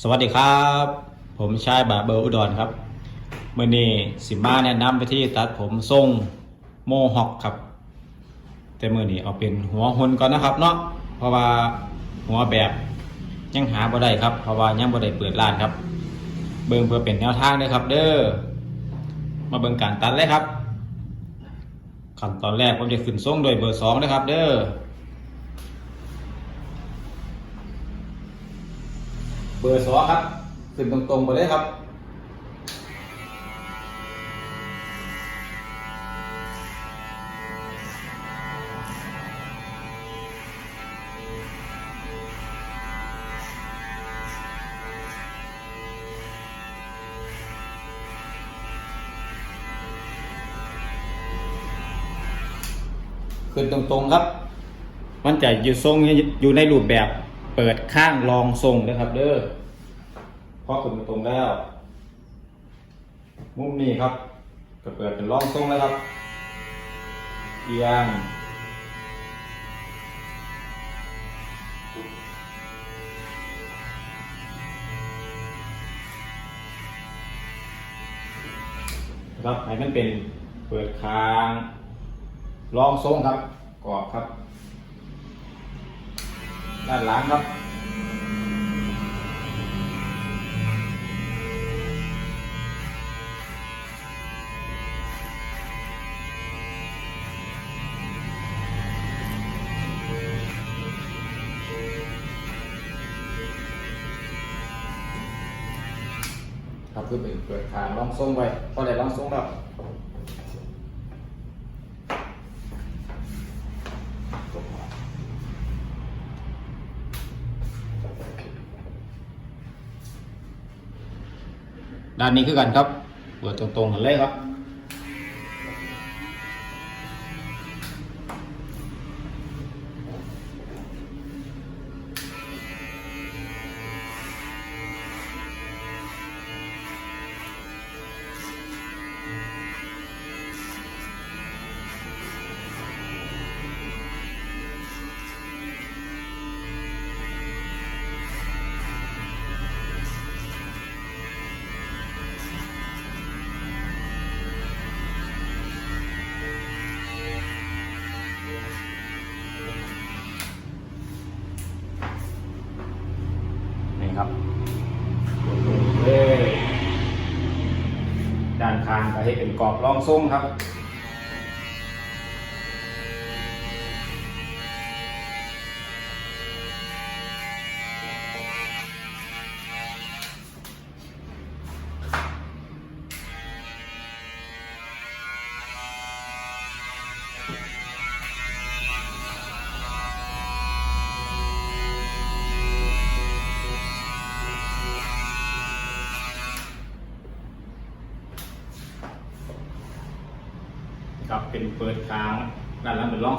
สวัสดีครับ ผมชายบาเบอร์อุดรครับเมื่อนี้สิมาแนะนำไปที่ตัดผมทรงโมฮอคครับ แต่เมื่อนี้เอาเป็นหัวหนก่อนนะครับเนาะเพราะว่าหัวแบบยังหาบ่ได้ครับ เพราะว่ายังบ่ได้เปิดร้านครับ เบิ่งเพื่อเป็นแนวทางเลยครับ เด้อมาเบิ่งการตัดเลยครับขั้นตอนแรกผมจะขึ้นทรงโดยเบอร์สองนะครับ เด้อ บอร์สองครับขึ้นตรงๆไปเลยครับขึ้นตรงๆครับ มันจะอยู่ทรงอยู่ในรูปแบบเปิดข้างรองทรงนะครับเด้อ พอขึ้นตรงแล้ว มุมนี้ครับก็เปิดเป็นร่องทรงแล้วครับ เอียง ครับให้มันเป็นเปิดคางร่องทรงครับกรอบครับ ด้านหลังครับ เปิดขางรองทรงไว้พอได้ลองทรงแล้วด้านนี้คือกันครับ เปิดตรงๆกันเลยครับ ให้เป็นกรอบรองทรงครับ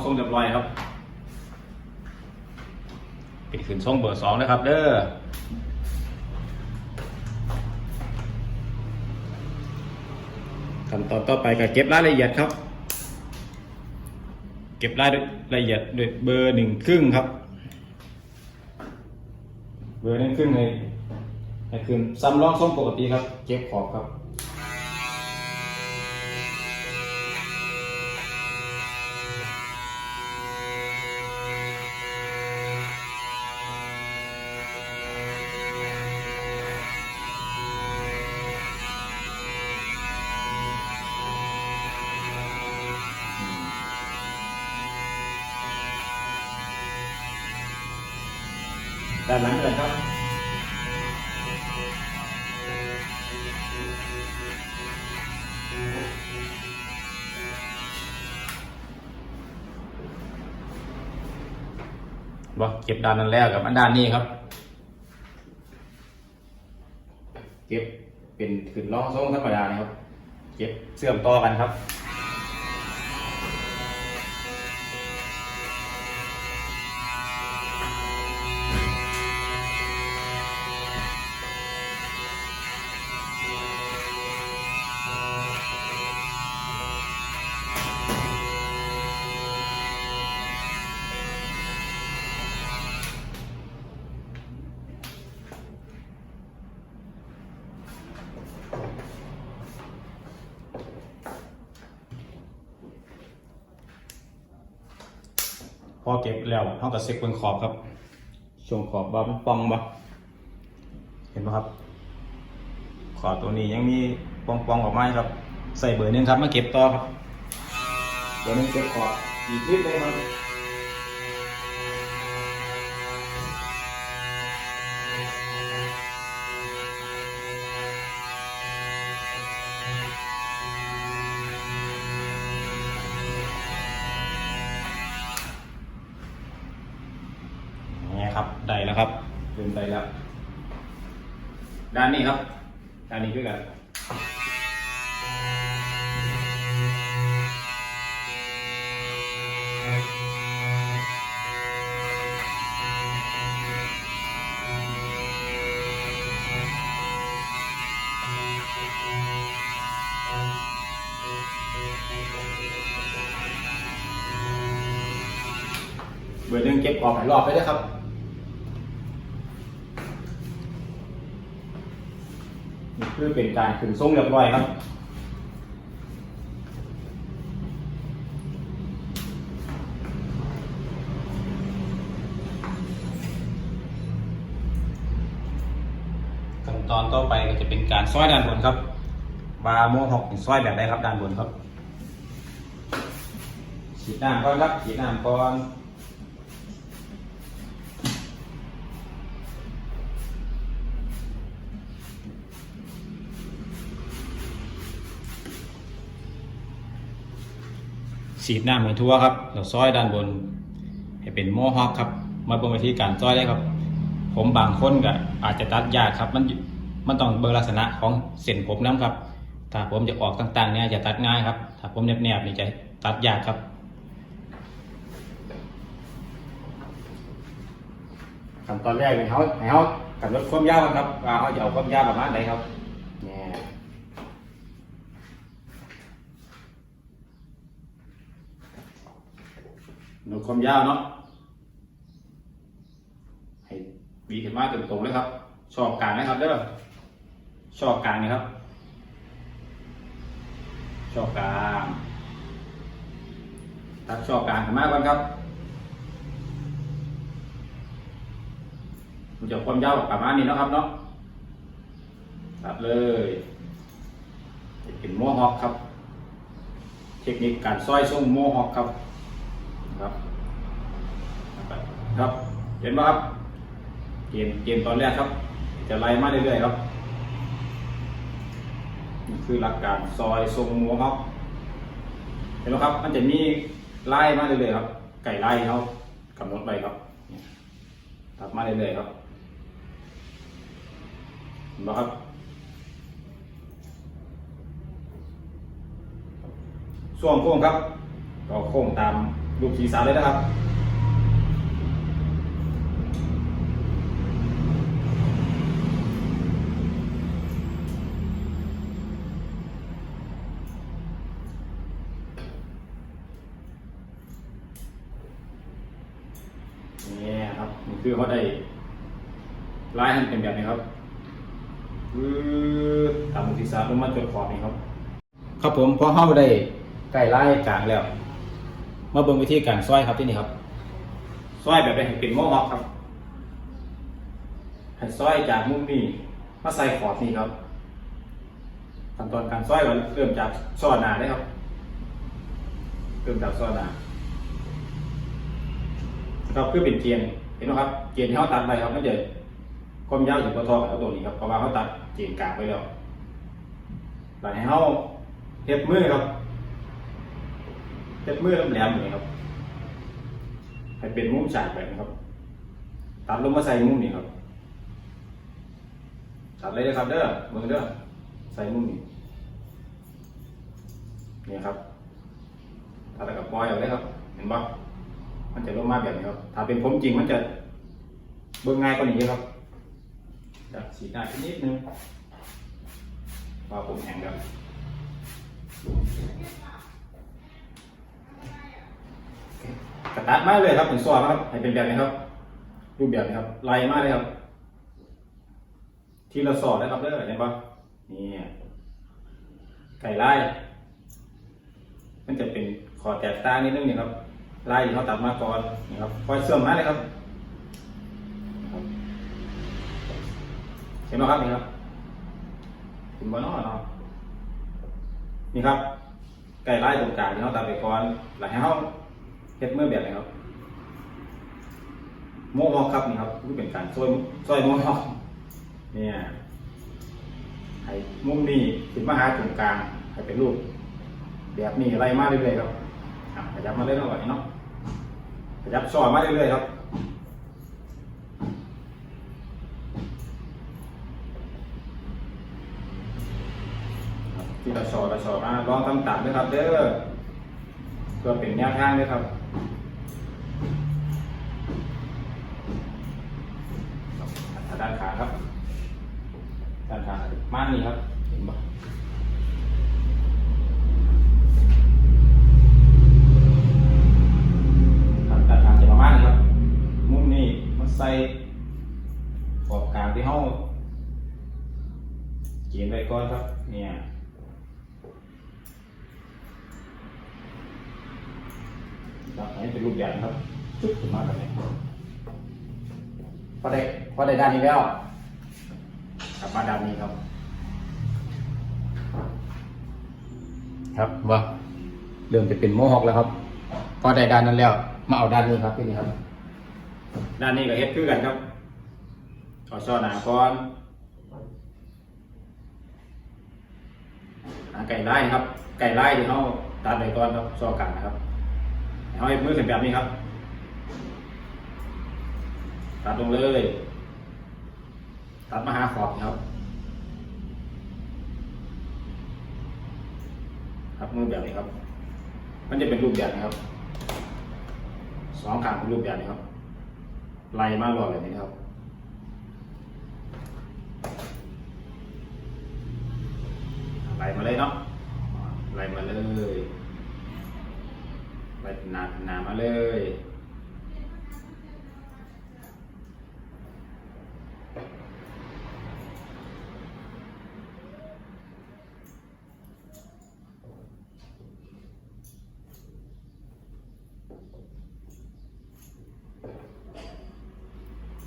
ร่งทรงเรียบร้อยครับเป็นขึ้นทรงเบอร์สองนะครับ เด้อขั้นตอนต่อไปก็เก็บรายละเอียดครับ เก็บรายละเอียดด้วยเบอร์หนึ่งครึ่งครับ เบอร์หนึ่งครึ่งเลยให้ขึ้นซ้ำร่องทรงปกติครับ เก็บขอบครับ ด้านนั้นแล้วกับอันด้านนี้ครับ เก็บเป็นขึ้นล่องทรงธรรมดานะครับ เก็บเสื่อมต่อกันครับ แล้วเขาก็เซ็กเบนขอบครับช่วงขอบบ่มันปองบ่เห็นไหมครับ ขอบตัวนี้ยังมีปองปองออกมาครับ ใส่เบอร์หนึ่งครับมาเก็บต่อครับเบอร์หนึ่งเก็บขอบอีกนิดเลยครับ รอบไปด้วยครับนี่คือเป็นการขึ้นทรงเรียบร้อยครับขั้นตอนต่อไปก็จะเป็นการซอยด้านบนครับบาโมหกเป็นซอยแบบใดครับด้านบนครับฉีดน้ำก่อน ฉีดน้ำก่อนฉีดน้ำเหมือทั่วครับเราซอยด้านบน ให้เป็นโมฮอคครับ มาเบิ่งวิธีการซอยได้ครับ ผมบางคนก็อาจจะตัดยากครับ มันมันต้องเบิ่งลักษณะของเส้นผมน้ำครับ ถ้าผมจะออกต่างๆเนี่ยจะตัดง่ายครับ ถ้าผมแนบๆนี่จะตัดยากครับขั้นตอนแรกเนี่ยเขาให้เขากำหนดความยาวกันครับว่าเขาจะเอาความยาวประมาณไหนครับเนี่ยกำ หนดความยาวเนาะให้บีขึ้นมาตรงๆเลยครับชอบกลางนะครับเด้อชอบกลางนี่ครับชอบกลางตัดชอบกลางขึ้นมาก่อนครับมันจะความยาวประมาณนี้เนาะครับเนาะตัดเลยเป็นโมฮอคครับ เทคนิคการซอยทรงโมฮอคครับ ครับ เห็นไหมครับ เกมเกมตอนแรกครับ จะไล่มาเรื่อยๆครับนี่คือหลักการซอยทรงโมฮอคเห็นไหมครับ มันจะมีไล่มาเรื่อยๆครับ ไก่ไล่เขากำหนดไว้ครับตัดมาเรื่อยๆครับเห็นไหมครับส่วงโค้งครับ ก็โค้งตามรูปศีรษะเลยนะครับ นี่ครับนี่คือเขาได้ ลายให้มันเป็นแบบนี้ครับคือตามศีรษะลงมาจดขอบนี่ครับ ครับผมพอเข้าได้ใกล้ไล่กลางแล้ว มาเบิ่งวิธีการซอยครับที่นี่ครับซอยแบบเป็นเป็นโมฮอคครับให้ซอยจากมุมนี้มาใส่ขอบนี่ครับขั้นตอนการซอยก็เริ่มจากซอหนาได้ครับ เริ่มจากซอหนาครับคือเป็นเกียนเห็นไหมครับ เกียนที่เขาตัดไปครับมันจะ ความยาวอยู่พอทอกับตัวนี้ครับเพราะว่าเขาตัดเจียงกลางไว้แล้วหลังให้เขาเฮ็ดมือครับเฮ็ดมือแหลมๆอย่างนี้ครับ ให้เป็นมุมฉากแบบนี้ครับ ตัดลงมาใส่มุมนี้ครับตัดเลยนะครับเด้อมือเด้อใส่มุมนี้นี่ครับตัดกับปล่อยออกเลยครับ เห็นปะมันจะลงมาแบบนี้ครับ ถ้าเป็นผมจริงมันจะเบิ่งง่ายกว่านี้ครับ จับสีหน้าอีกนิดนึงว่าผมแห้งแล้วกระตัดมากเลยครับเป็นซอสครับ ให้เป็นแบบนี้ครับ รูปแบบนี้ครับไล่มากเลยครับ ทีละซอสนะครับเด้อเห็นปะนี่ไก่ไล่มันจะเป็นขอแตกต่านิดนึงนี่ครับใลายที่เขาตัดมาก่อนนี่ครับปล่อยเสื่อมมาเลยครับ เห็นไหมครับนี่ครับถึงบนนอเนาะนี่ครับไก่ไลายตรงกลางที่เขาตัดไปก่อนหลังให้เขาเฮ็ดเมื่อแบบไหนครับโมฮอกครับนี่ครับนี่เป็นการช่วยช่วยโมฮอกเนี่ยให้มุมนี้ขึ้นมาหาตรงกลางให้เป็นรูปแบบนี้ไล่มาเรื่อยๆครับขยับมาเรื่อยๆก่เนาะขยับซอยมาเรื่อยๆครับ ที่เราสอเราสอมาลองทำตามด้วยครับเด้อเพื่อเป็นแนวทางด้วยครับด้านขาครับด้านขาม่านนี้ครับเห็นปะครับด้านขาจะประมาณนี้ครับ มุมนี้มันใส่ขอบกลางที่ห้องเขียนไว้ก่อนครับ เนี่ย ครับอันนี้เป็นรูปแบบนะครับจุดขึ้นมาแบบนี้พอได้พอได้ด้านนี้แล้วกลับมาด้านนี้ครับ ครับว่าเริ่มจะเป็นโมฮอคแล้วครับ พอได้ด้านนั้นแล้ว มาเอาด้านนี้ครับที่นี่ครับ ด้านนี้ก็เฮ็ดคือกันครับเอาช่อหนาก่อนหาไก่ไล่ครับ ไก่ไล่ที่เขาตัดไปก่อนครับช่อกันนะครับ เอาให้มือขึ้นแบบนี้ครับ ตัดลงเลย ตัดมาหาขอบครับ ครับมือแบบนี้ครับ มันจะเป็นรูปแบบนี้ครับ สองข้างเป็นรูปแบบนี้ครับ ไล่มากรอแบบนี้ครับไล่มาเลยเนาะไล่มาเลย ไล่หนาหนามาเลย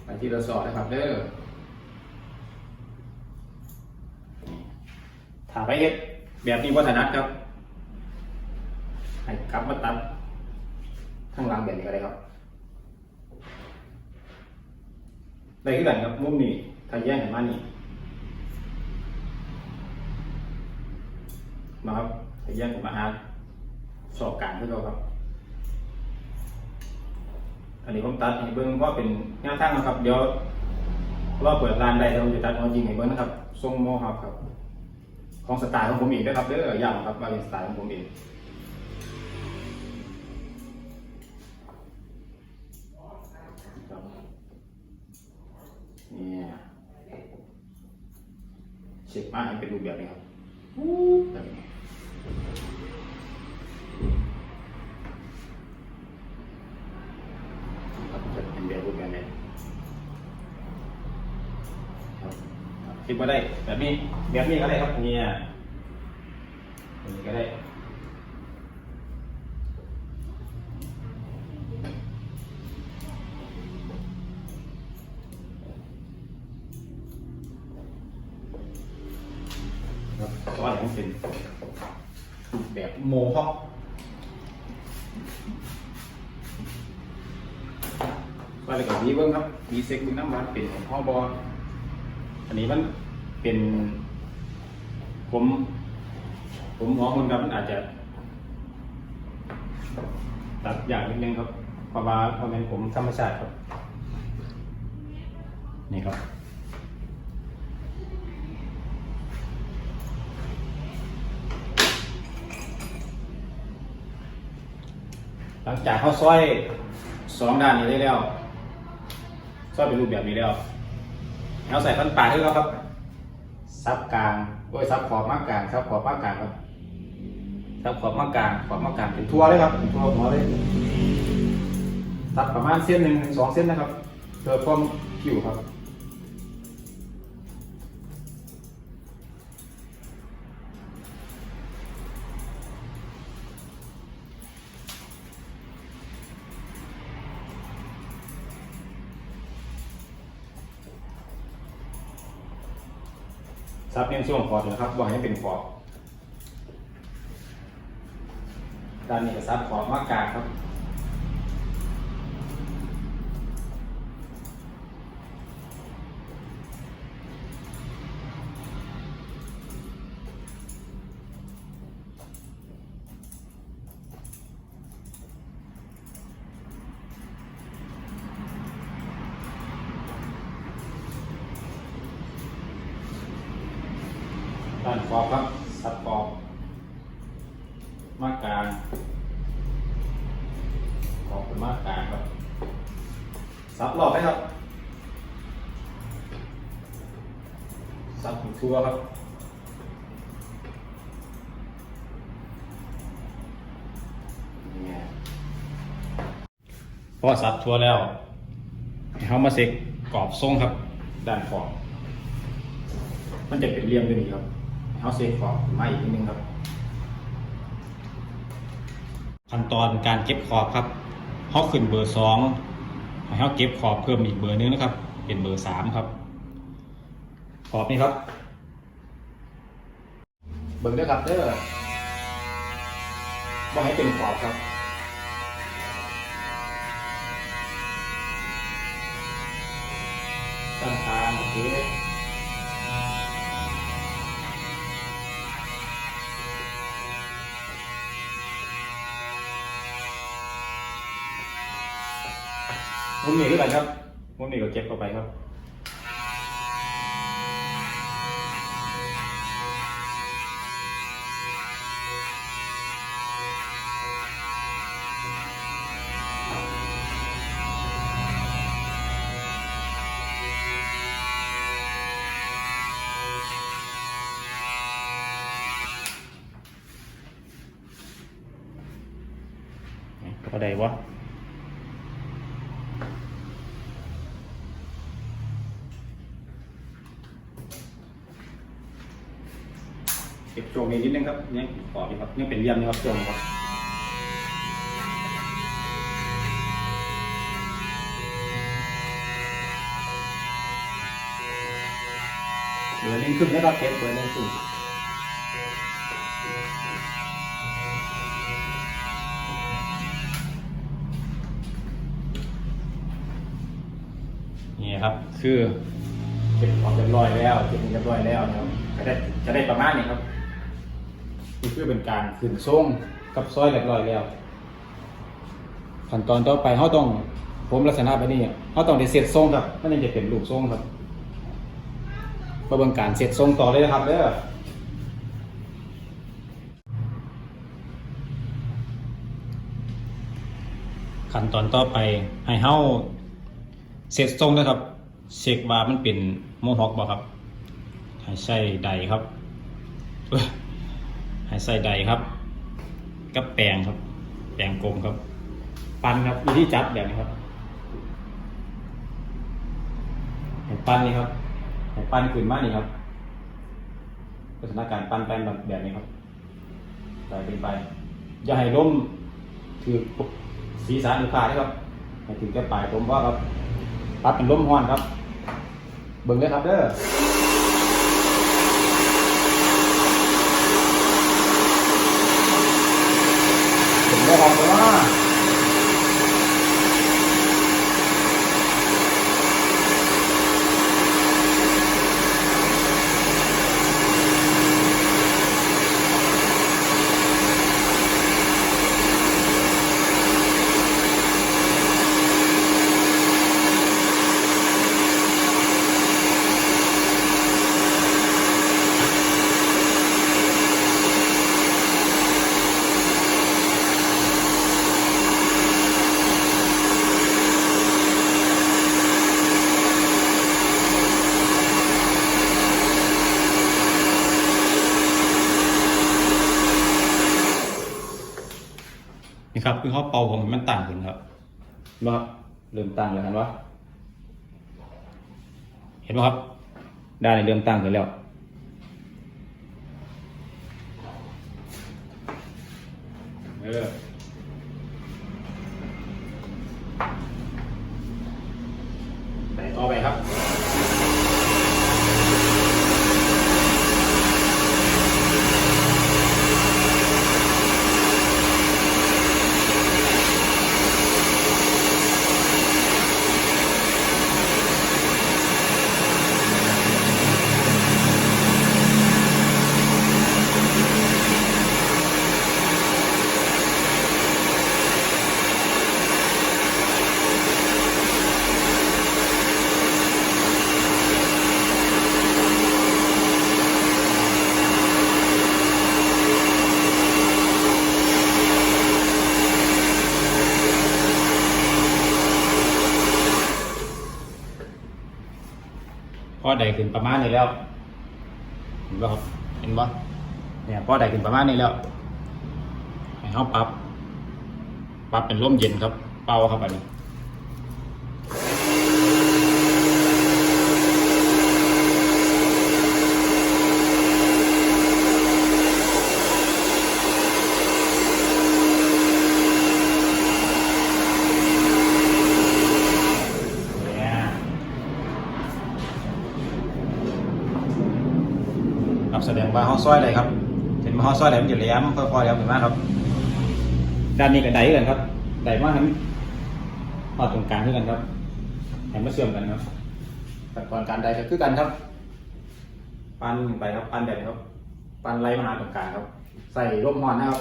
ไปที่เราสอบนะครับเด้อถามไปเฮ็ดแบบนี้วัฒนัดครับ ให้กลับมาตัด ข้างหลังแบบนี้ก็ได้ครับได้ขึ้นกันครับมุมนี้ถ้าแย่งเห็นมานี่มาครับถ้าแย่งผมมาหาสอบกลางขึ้นเราครับ อันนี้ผมตัดให้เบิ้งว่าเป็นแนวทางนะครับ เดี๋ยวรอบเปิดร้านได้เราจะตัดเอาจริงให้เบิ้งนะครับทรงโมฮับครับ ของสไตล์ของผมเองนะครับเด้ออย่างครับมาเป็นสไตล์ของผมเอง เช็คมาให้เป็นรูปแบบนี้ครับแบบนี้ครับจะเป็นแบบรูปแบบนี้ครับคิดว่าได้แบบนี้แบบนี้ก็ได้ครับเนี่ยแบบนี้ก็ได้ วีเซ็กเบิ้งน้ำมันเป็นของพ่อบออันนี้มันเป็น ผม ผมมองคนครับมันอาจจะ ตัดอย่างนิดนึงครับเพราะว่าเพราะเป็นผมธรรมชาติครับ นี่ครับหลังจากเขาซอยสองด้านนี้ได้แล้ว ก็เป็นรูปแบบนี้แล้วเราใส่ฟันปลาด้วยครับ ซับกลางโดยซับขอบมากกลางซับขอบมากกลางครับซับขอบมากกลางขอบมากกลางเป็นทั่วเลยครับเป็นทั่วหัวเลยตัดประมาณเส้นหนึ่งถึงสองเส้นนะครับเพื่อความคิวครับ ช่วงฟอดนะครับวางให้เป็นฟอบด้านนี้ก็ซับฟอดมากกาครับ อซับทั่วแล้วให้เขามาเซ็กกรอบทรงครับ ด้านขอบมันจะเป็นเรียงด้วยนี่ครับเฮาเซฟขอบมาอีกนิดนึงครับ ขั้นตอนการเก็บขอบครับเฮาขึ้นเบอร์สองให้เฮาเก็บขอบเพิ่มอีกเบอร์หนึงนะครับ เป็นเบอร์สามครับ ขอบนี่ครับ เบิ่งเด้อครับเด้อบ่ให้เป็นขอบครับ ด้านข้างโอเคมุมนี้ด้วยกันครับมุมนี้ก็เก็บเข้าไปครับ ก็ ได้วะเก็บช่วงนี้นิดนึงครับยังขอดีครับยังเป็นเรียมนะครับช่วงนี้ครับเบอร์หนึ่งครึ่งนะครับเก็บเบอร์หนึ่งครึ่งนี่ ครับคือเก็บออกเรียบร้อยแล้วเก็บเรียบร้อยแล้วนะครับจะได้จะได้ประมาณนี้ครับนี่คือเป็นการขึ้นทรงกับซอยเรียบร้อยแล้วขั้นตอนต่อไปเขาต้องผมลักษณะแบบนี้เขาต้องได้เสร็จทรงครับมันยังจะเป็นรูปทรงครับมาเบิ่งการเสร็จทรงต่อเลยนะครับเด้อขั้นตอนต่อไปให้เฮาเสร็จทรงนะครับ เช็คว่ามันเป็นโมฮอคบ่ครับให้ใส่ใดครับเอ้ยให้ใส่ใดครับกับแปรงครับ แปรงกลมครับ ปันครับวิธีจับแบบนี้ครับให้ปั้นนี่ครับให้ปั้นขึ้นมานี่ครับลักษณะการปันแปลงแบบนี้ครับใส่ขึ้นไป อย่าให้ล้มถือศีรษะหรือขานะครับให้ถึงแค่ปลายผมว่าครับปัดเป็นล้มห้อนครับ เบิ่งเลยครับเด้อผมได้บอกไปว่า นี่ครับคือเขาเป่าผมมันต่างกันครับว่าเริ่มต่างแล้วกันวะเห็นไหมครับด้านในเริ่มต่างกันแล้วเออไปต่อไปครับ ได้ขึ้นประมาณนี้แล้วเห็นป่ะครับเห็นป่ะเนี่ยพอได้ขึ้นประมาณนี้แล้วให้เขาปรับปรับเป็นร่มเย็นครับ เป่าครับอันนี้ เนี่ยครับแสดงว่าห้อง ซอยเลยครับเห็นว่าห้องซอยไหนมันจะแหลมค่อยๆแหลมเห็นไหมครับ ด้านนี้ก็ไดกันครับไดมาให้มันพอดตรงกลางด้วยกันครับให้มาเชื่อมกันครับขั้นตอนการไดก็คือกันครับ ปั้นไปครับปั้นแบบนี้ครับ ปั้นไล่มาหาตรงกลางครับ ใส่ร่มหอนนะครับ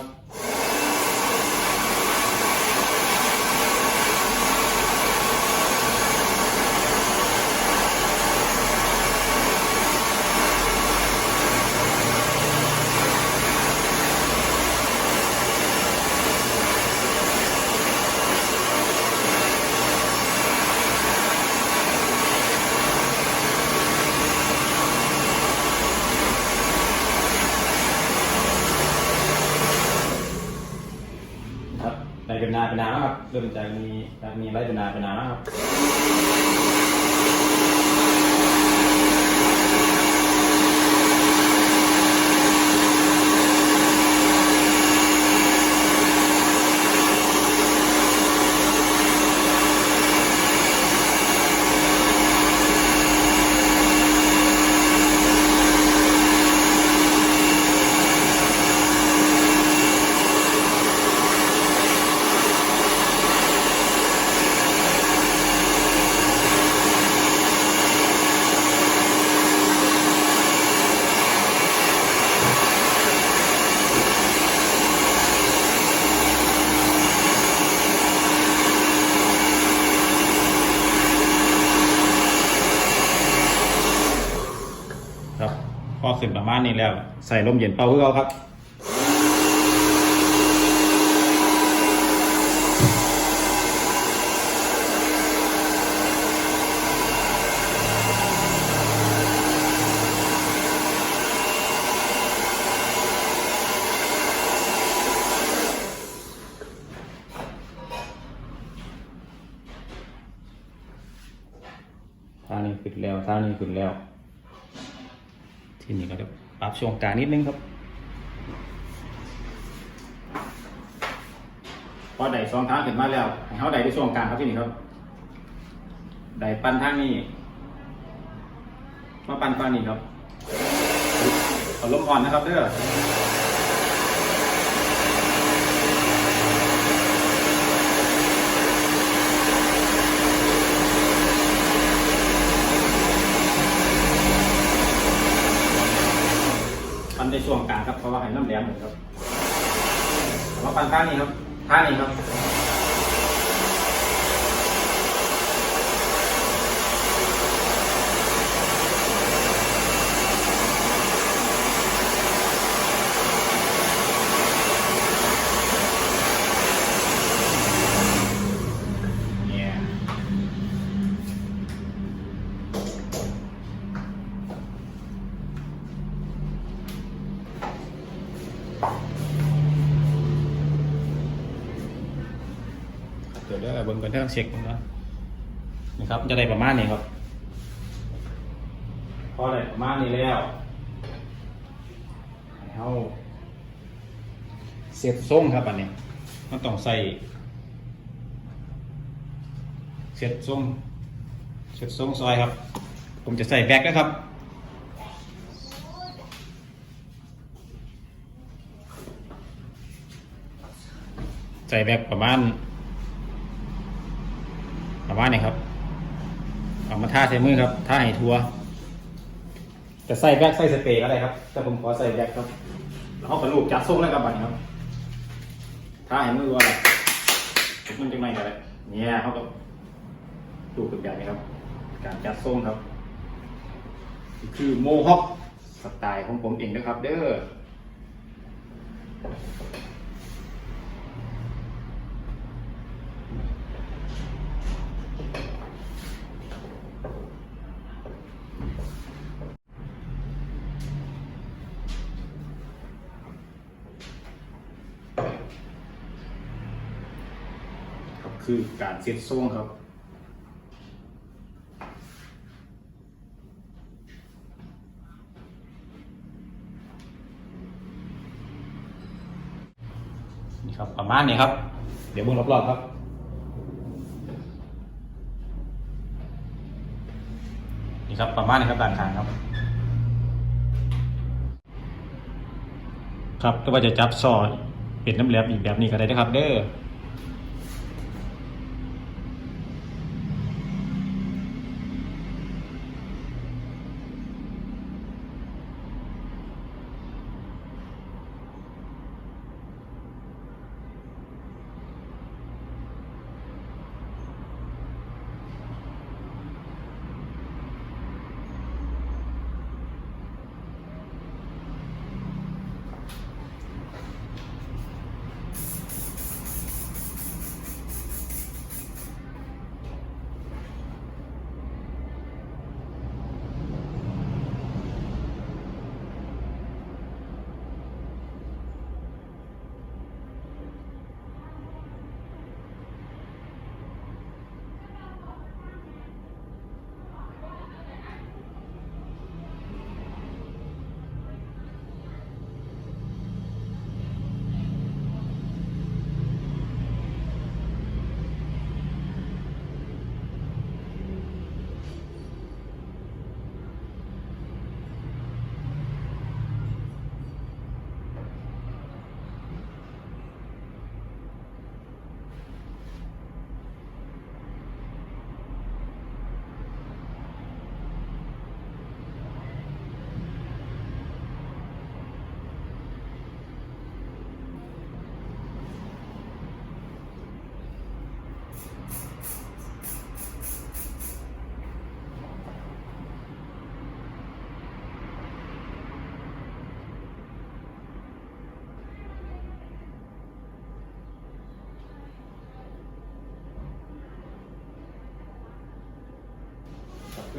ครับไดเป็นนาเป็นนาแล้วครับ เริ่มจากมีจากมีไล่เป็นนาเป็นนาแล้วครับ ครับ พอขึ้นประมาณนี้แล้ว ใส่ลมเย็นเป่าเพื่อเอาครับท่านี้ขึ้นแล้วท่านี้ขึ้นแล้ว ทีนี้ก็จะปรับช่วงกลางนิดนึงครับพอได้สองทางขึ้นมาแล้วให้เขาได้ที่ช่วงกลางครับที่นี่ครับได้ปั้นทางนี้มาปั้นทางนี้ครับเอาลมอ่อนนะครับเด้อ ช่วงกลางครับเพราะว่าให้น้ำแหลมหมดครับเอามาปั้นข้านี้ครับข้านี้ครับ ยวเดี๋ยวเบิ่งกันเช็คนะนะครับจะได้ประมาณนี้ครับ พอได้ประมาณนี้แล้วให้เอาเสียบทรงครับอันนี้มันต้องใส่เสร็จทรงเสร็จทรงซอยครับ ผมจะใส่แบกนะครับใส่แบกประมาณ มาณนี้ครับ เอามาท่าใส่มือครับท่าให้ทัวจะใส่แบ็กใส่สเปรย์ก็ได้ครับ แต่ผมขอใส่แบ็กครับ แล้วเขากระลูกจัดทรงแล้วกับบัตรครับท่าให้มือว่าอะไรมันจะไม่กันเลยเนี่ยเขาก็ดูเป็นแบบนี้ครับ การจัดทรงครับ คือโมฮอคสไตล์ของผมเองนะครับ เด้อ คือการเซ็ตทรงครับ นี่ครับประมาณนี้ครับ เดี๋ยวเบิ่งรอบๆครับนี่ครับประมาณนี้ครับด้านข้างครับ ครับก็ว่าจะจับซอเป็นน้ำแหลมอีกแบบนี้ก็ได้นะครับ เด้อ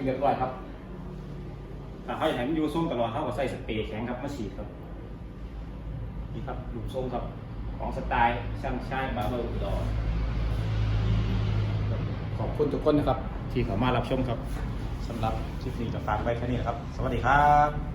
เรียบร้อยครับถ้าเขาอยากให้มันอยู่ทรงตลอดเขาก็ใส่สเปรย์แข็งครับมาฉีดครับนี่ครับหลุมทรงครับของสไตล์ช่างชายบาร์เบอร์อุดรขอบคุณทุกคนนะครับ ที่เข้ามารับชมครับสำหรับคลิปนี้ก็ฝากไว้แค่นี้นะครับ สวัสดีครับ